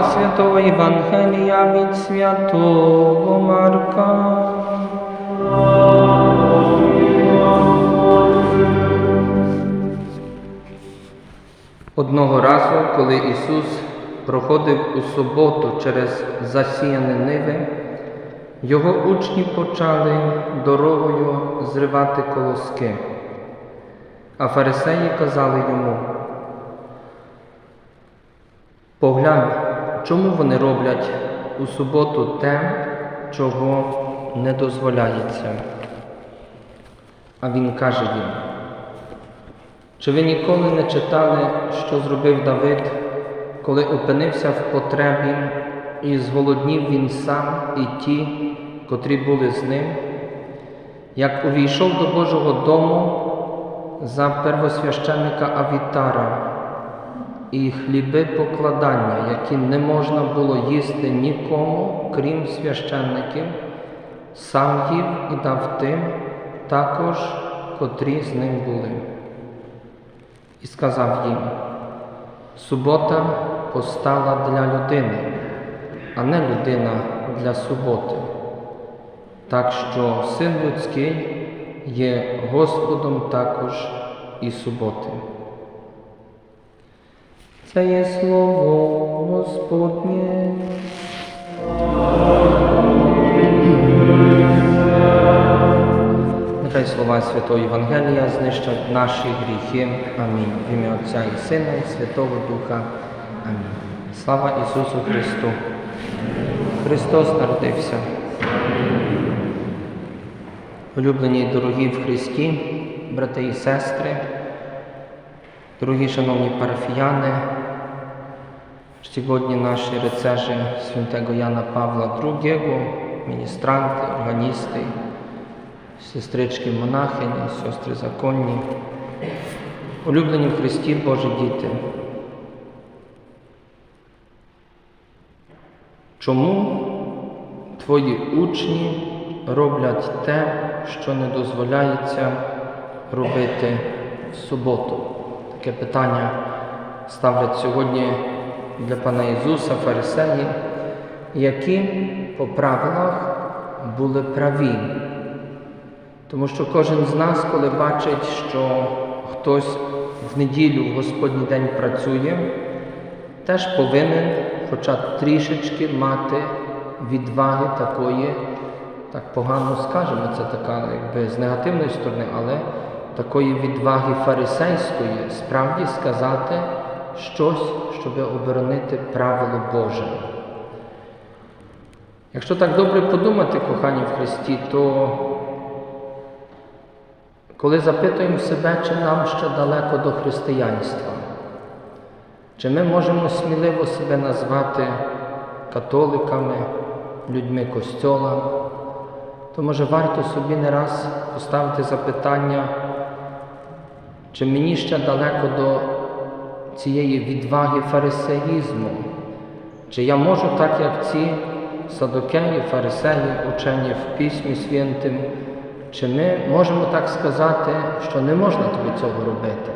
Слова Святого Євангелія від Святого Марка. Одного разу, коли Ісус проходив у суботу через засіяне ниви, його учні почали дорогою зривати колоски. А фарисеї казали йому, поглянь, чому вони роблять у суботу те, чого не дозволяється. А він каже їм, чи ви ніколи не читали, що зробив Давид, коли опинився в потребі, і зголоднів він сам і ті, котрі були з ним, як увійшов до Божого дому за первосвященника Авітара і хліби покладання, які не можна було їсти нікому, крім священників, сам їв і дав тим також, котрі з ним були. І сказав їм, субота постала для людини, а не людина для суботи. Так що син людський є Господом також і суботи. Це є слово Господнє. Нехай слова Святого Євангелія знищать наші гріхи. Амінь. В ім'я Отця і Сина, і Святого Духа. Амінь. Слава Ісусу Христу! Христос народився. Улюблені дорогі в Христі, брати і сестри, дорогі шановні парафіяни, сьогодні наші рецежі святого Яна Павла II, міністранти, органісти, сестрички монахині, сестри законні, улюблені в Христі Божі діти. Чому твої учні роблять те, що не дозволяється робити в суботу? Таке питання ставлять сьогодні для пана Ісуса фарисеї, які по правилах були праві. Тому що кожен з нас, коли бачить, що хтось в неділю в Господній день працює, теж повинен хоча трішечки мати відваги такої, так погано скажемо, це така якби з негативної сторони, але такої відваги фарисейської справді сказати щось, щоб оборонити правило Боже. Якщо так добре подумати, кохані в Христі, то коли запитуємо себе, чи нам ще далеко до християнства, чи ми можемо сміливо себе назвати католиками, людьми Костьола, то може варто собі не раз поставити запитання, чи мені ще далеко до цієї відваги фарисеїзму, чи я можу, так як ці садокеї, фарисеї, учені в Письмі Святим, чи ми можемо так сказати, що не можна тобі цього робити?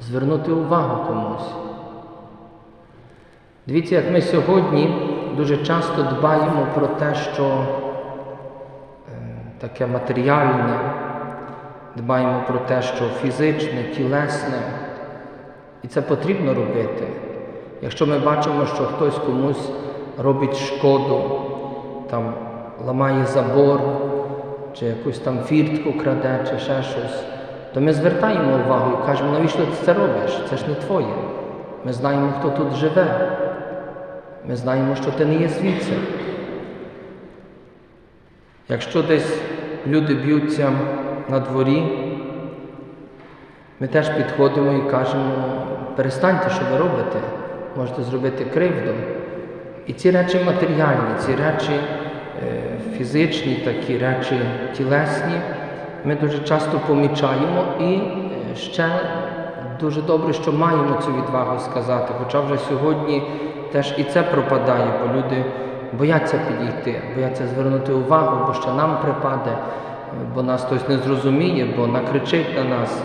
Звернути увагу комусь. Дивіться, як ми сьогодні дуже часто дбаємо про те, що е, таке матеріальне, дбаємо про те, що фізичне, тілесне, і це потрібно робити. Якщо ми бачимо, що хтось комусь робить шкоду, там ламає забор, чи якусь там фіртку краде, чи ще щось, то ми звертаємо увагу і кажемо, навіщо ти це робиш? Це ж не твоє. Ми знаємо, хто тут живе. Ми знаємо, що ти не є звідси. Якщо десь люди б'ються на дворі, ми теж підходимо і кажемо, перестаньте, що ви робите, можете зробити кривду. І ці речі матеріальні, ці речі е, фізичні, такі речі тілесні, ми дуже часто помічаємо і е, ще дуже добре, що маємо цю відвагу сказати. Хоча вже сьогодні теж і це пропадає, бо люди бояться підійти, бояться звернути увагу, бо ще нам припаде. Бо нас хтось не зрозуміє, бо накричить на нас.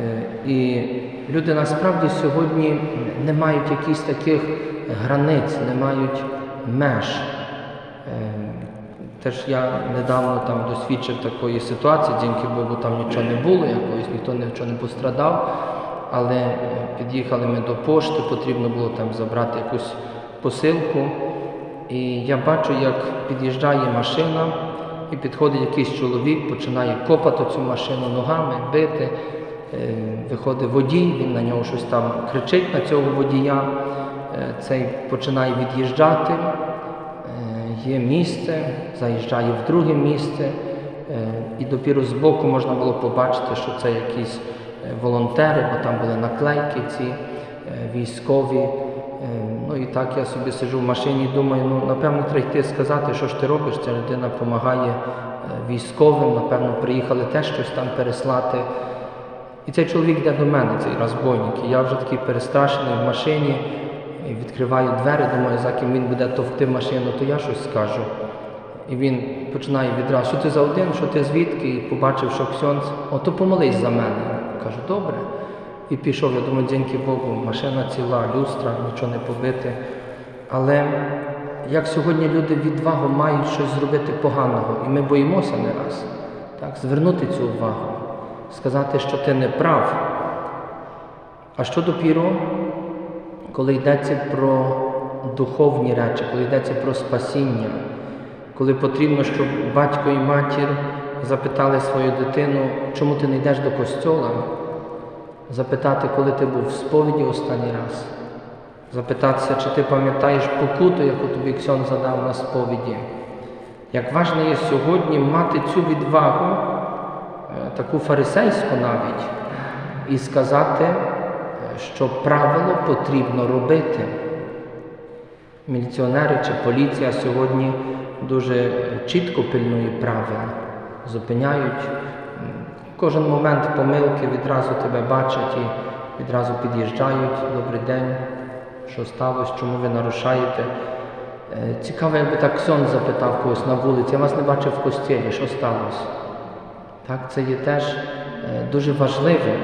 Е, І люди насправді сьогодні не мають якихось таких границь, не мають меж. Е, Теж я недавно там досвідчив такої ситуації, дякую Богу, там нічого не було, якоїсь ніхто нічого не пострадав. Але е, під'їхали ми до пошти, потрібно було там забрати якусь посилку. І я бачу, як під'їжджає машина, і підходить якийсь чоловік, починає копати цю машину ногами, бити. Е, Виходить водій, він на нього щось там кричить на цього водія, Е, цей починає від'їжджати. Е, Є місце, заїжджає в друге місце, і допіру збоку можна було побачити, що це якісь волонтери, бо там були наклейки ці військові. Ну і так я собі сиджу в машині і думаю, ну напевно треба йти сказати, що ж ти робиш, ця людина допомагає е, військовим, напевно, приїхали теж щось там переслати. І цей чоловік йде до мене, цей розбойник. І я вже такий перестрашений в машині, і відкриваю двері, думаю, за ким він буде товкти машину, то я щось скажу. І він починає відразу, що ти за один, що ти звідки, і побачив, що Ксьонц, ото помолись за мене. Кажу, добре. І пішов, я думаю, дякую Богу, машина ціла, люстра, нічого не побите. Але як сьогодні люди відвагу мають щось зробити поганого, і ми боїмося не раз, так, звернути цю увагу, сказати, що ти не прав. А що допіру, коли йдеться про духовні речі, коли йдеться про спасіння, коли потрібно, щоб батько і матір запитали свою дитину, чому ти не йдеш до костьола, запитати, коли ти був в сповіді останній раз, запитатися, чи ти пам'ятаєш покуту, яку тобі Ксьон задав на сповіді. Як важливо є сьогодні мати цю відвагу, е, таку фарисейську навіть, і сказати, е, що правило потрібно робити. Міліціонери чи поліція сьогодні дуже чітко пильнує правил, зупиняють. Кожен момент помилки відразу тебе бачать і відразу під'їжджають. Добрий день, що сталося, чому ви нарушаєте. Е, Цікаво, якби так Ксьон запитав когось на вулиці, я вас не бачив в костілі, що сталося? Так, це є теж е, дуже важливим.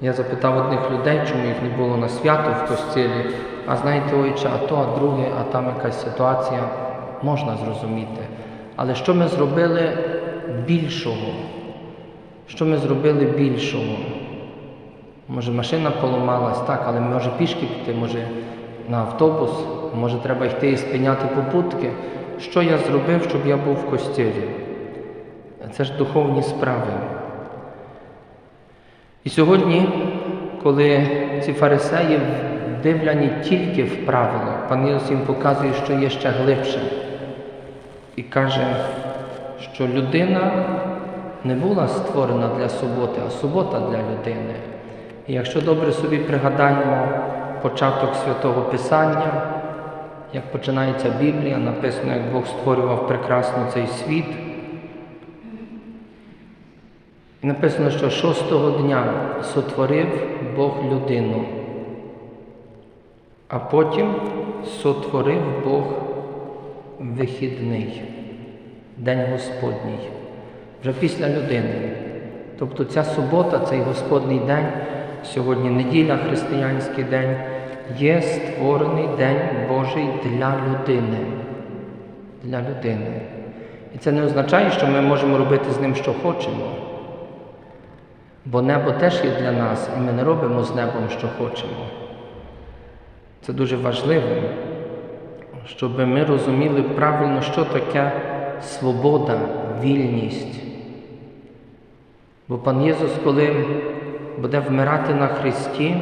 Я запитав одних людей, чому їх не було на свято в костілі, а знаєте, ойче, а то, а друге, а там якась ситуація, можна зрозуміти. Але що ми зробили більшого? Що ми зробили більшого? Може, машина поламалась, так, але може пішки піти, може на автобус, може треба йти і спиняти попутки. Що я зробив, щоб я був в костілі? Це ж духовні справи. І сьогодні, коли ці фарисеї вдивляні тільки в правило, пан Ісус їм показує, що є ще глибше. І каже, що людина не була створена для суботи, а субота для людини. І якщо добре собі пригадаємо початок святого Писання, як починається Біблія, написано, як Бог створював прекрасно цей світ. І написано, що шостого дня сотворив Бог людину, а потім сотворив Бог вихідний, День Господній, вже після людини. Тобто ця субота, цей Господній день, сьогодні неділя, християнський день, є створений День Божий для людини. Для людини. І це не означає, що ми можемо робити з ним, що хочемо. Бо небо теж є для нас, і ми не робимо з небом, що хочемо. Це дуже важливо, щоб ми розуміли правильно, що таке свобода, вільність. Бо пан Єсус, коли буде вмирати на Христі,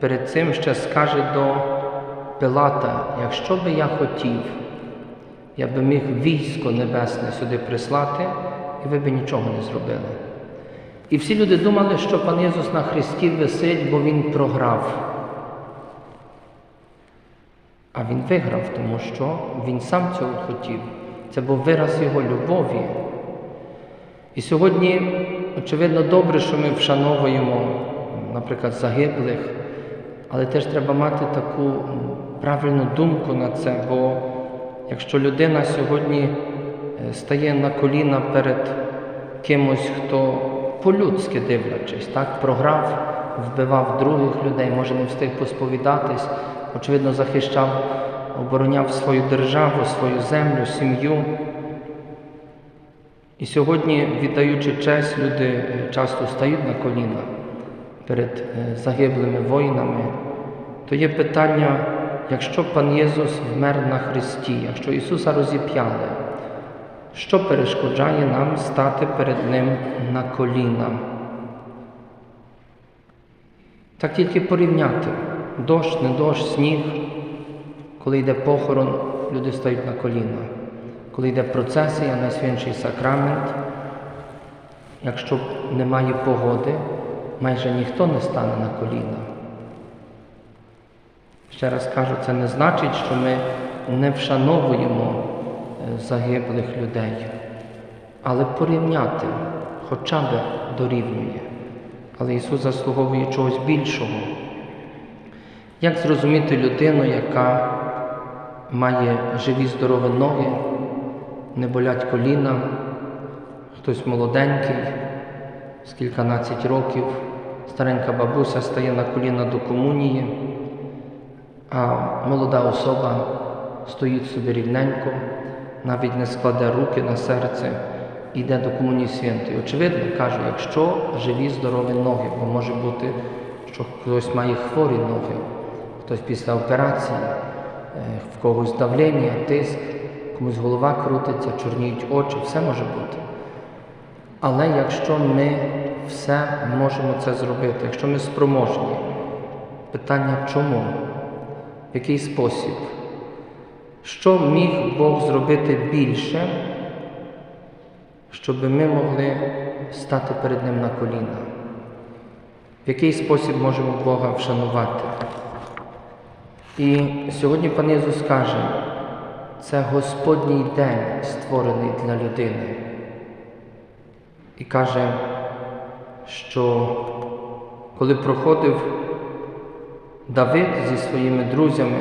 перед цим ще скаже до Пилата, якщо би я хотів, я би міг військо небесне сюди прислати, і ви би нічого не зробили. І всі люди думали, що пан Єсус на Христі висить, бо Він програв. А Він виграв, тому що Він сам цього хотів. Це був вираз Його любові. І сьогодні, очевидно, добре, що ми вшановуємо, наприклад, загиблих, але теж треба мати таку правильну думку на це, бо якщо людина сьогодні е, стає на коліна перед кимось, хто по-людськи дивлячись, так, програв, вбивав других людей, може не встиг посповідатись, очевидно, захищав, обороняв свою державу, свою землю, сім'ю. І сьогодні, віддаючи честь, люди е, часто стають на коліна перед е, загиблими воїнами, то є питання, якщо пан Єсус вмер на Христі, якщо Ісуса розіп'яли, що перешкоджає нам стати перед Ним на коліна? Так тільки порівняти дощ, не дощ, сніг, коли йде похорон, люди стають на коліна. Коли йде процесія, найсвятіший сакрамент, якщо немає погоди, майже ніхто не стане на коліна. Ще раз кажу, це не значить, що ми не вшановуємо е, загиблих людей, але порівняти хоча б дорівнює. Але Ісус заслуговує чогось більшого. Як зрозуміти людину, яка має живі здорові ноги, не болять коліна, хтось молоденький, з кільканадцять років, старенька бабуся стає на коліна до комунії, а молода особа стоїть собі рівненько, навіть не складе руки на серце йде до комунії святої. Очевидно, кажу, якщо живі здорові ноги, бо може бути, що хтось має хворі ноги, хтось після операції, е, в когось давлення, тиск, комусь голова крутиться, чорніють очі, все може бути. Але якщо ми все можемо це зробити, якщо ми спроможні, питання чому? В який спосіб? Що міг Бог зробити більше, щоб ми могли стати перед Ним на коліна? В який спосіб можемо Бога вшанувати? І сьогодні пан Ісус каже, це Господній день, створений для людини. І каже, що коли проходив Давид зі своїми друзями,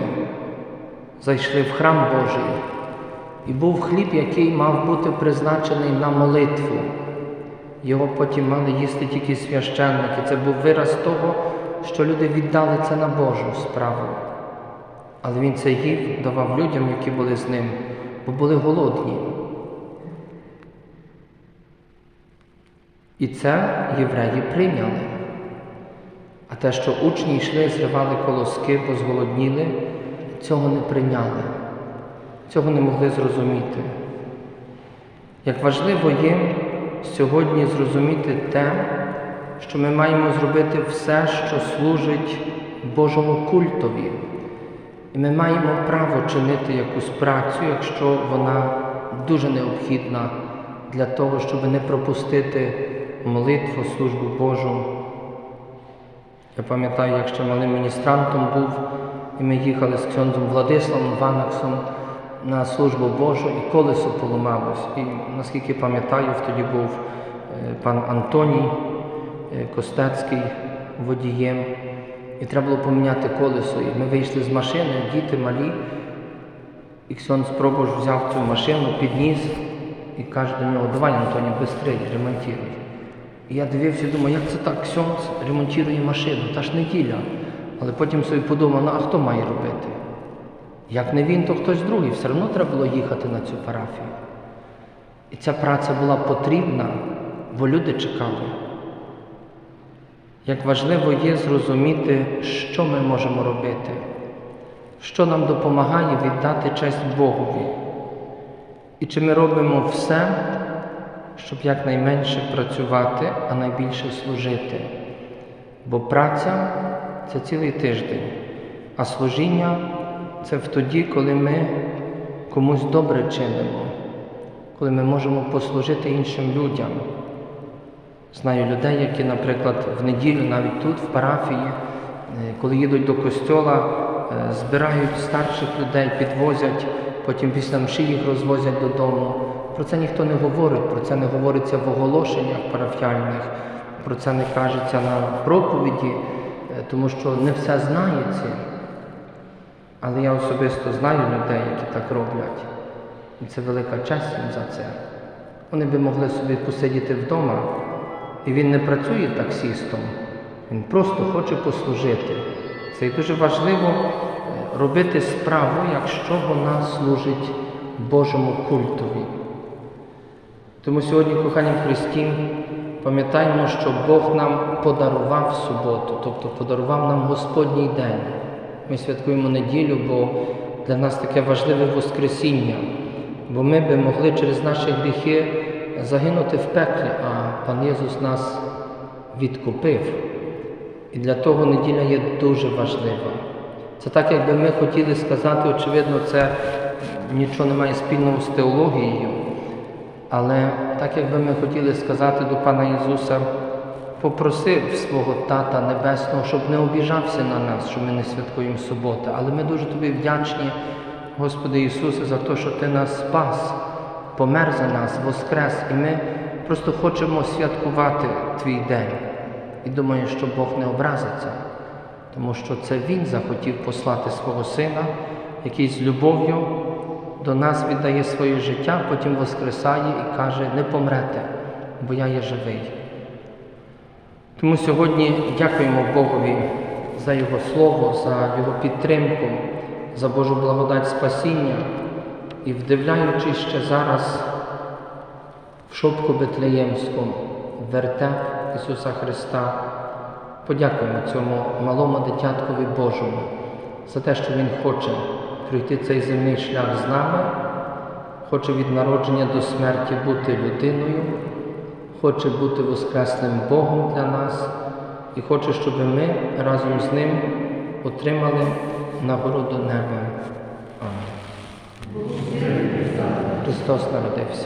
зайшли в храм Божий, і був хліб, який мав бути призначений на молитву. Його потім мали їсти тільки священники. Це був вираз того, що люди віддали це на Божу справу. Але він це їв, давав людям, які були з ним, бо були голодні. І це євреї прийняли. А те, що учні йшли, зривали колоски, бо зголодніли, цього не прийняли, цього не могли зрозуміти. Як важливо є сьогодні зрозуміти те, що ми маємо зробити все, що служить Божому культові. І ми маємо право чинити якусь працю, якщо вона дуже необхідна для того, щоб не пропустити молитву, службу Божу. Я пам'ятаю, як ще малим міністрантом був, і ми їхали з ксьондзом Владиславом Ванаксом на службу Божу, і колесо поламалось. І наскільки пам'ятаю, тоді був е, пан Антоній е, Костецький водієм. І треба було поміняти колесо. І ми вийшли з машини, діти малі. І Ксьон Спробош взяв цю машину, підніс і каже до нього, давай, Антоні, швидше, ремонтуй. І я дивився думаю, як це так, Ксьонц ремонтує машину, та ж неділя. Але потім собі подумав, ну а хто має робити? Як не він, то хтось другий, все одно треба було їхати на цю парафію. І ця праця була потрібна, бо люди чекали. Як важливо є зрозуміти, що ми можемо робити, що нам допомагає віддати честь Богові. І чи ми робимо все, щоб якнайменше працювати, а найбільше служити. Бо праця це цілий тиждень, а служіння це в тоді, коли ми комусь добре чинимо, коли ми можемо послужити іншим людям. Знаю людей, які, наприклад, в неділю, навіть тут, в парафії, е, коли їдуть до костьола, е, збирають старших людей, підвозять, потім після мші їх розвозять додому. Про це ніхто не говорить, про це не говориться в оголошеннях парафіальних, про це не кажеться на проповіді, е, тому що не все знається. Але я особисто знаю людей, які так роблять. І це велика честь їм за це. Вони би могли собі посидіти вдома, і він не працює таксістом, він просто хоче послужити. Це і дуже важливо е, робити справу, якщо вона служить Божому культові. Тому сьогодні, кохані Христі, пам'ятаємо, що Бог нам подарував суботу, тобто подарував нам Господній день. Ми святкуємо неділю, бо для нас таке важливе Воскресіння, бо ми би могли через наші гріхи загинути в пеклі, а пан Єсус нас відкупив. І для того неділя є дуже важлива. Це так, якби ми хотіли сказати, очевидно, це нічого не має спільного з теологією. Але так, якби ми хотіли сказати до Пана Ісуса, попросив свого Тата Небесного, щоб не обіжався на нас, що ми не святкуємо суботи. Але ми дуже тобі вдячні, Господи Ісусе, за те, що Ти нас спас, помер за нас, воскрес, і ми просто хочемо святкувати Твій день. І думаю, що Бог не образиться, тому що це Він захотів послати свого Сина, який з любов'ю до нас віддає своє життя, потім воскресає і каже, не помрете, бо я є живий. Тому сьогодні дякуємо Богові за Його Слово, за Його підтримку, за Божу благодать спасіння і вдивляючись ще зараз в шопку Бетлеємську, вертеп Ісуса Христа, подякуємо цьому малому дитяткові Божому за те, що Він хоче пройти цей земний шлях з нами, хоче від народження до смерті бути людиною, хоче бути воскресним Богом для нас і хоче, щоб ми разом з Ним отримали нагороду неба. Амінь. Христос народився.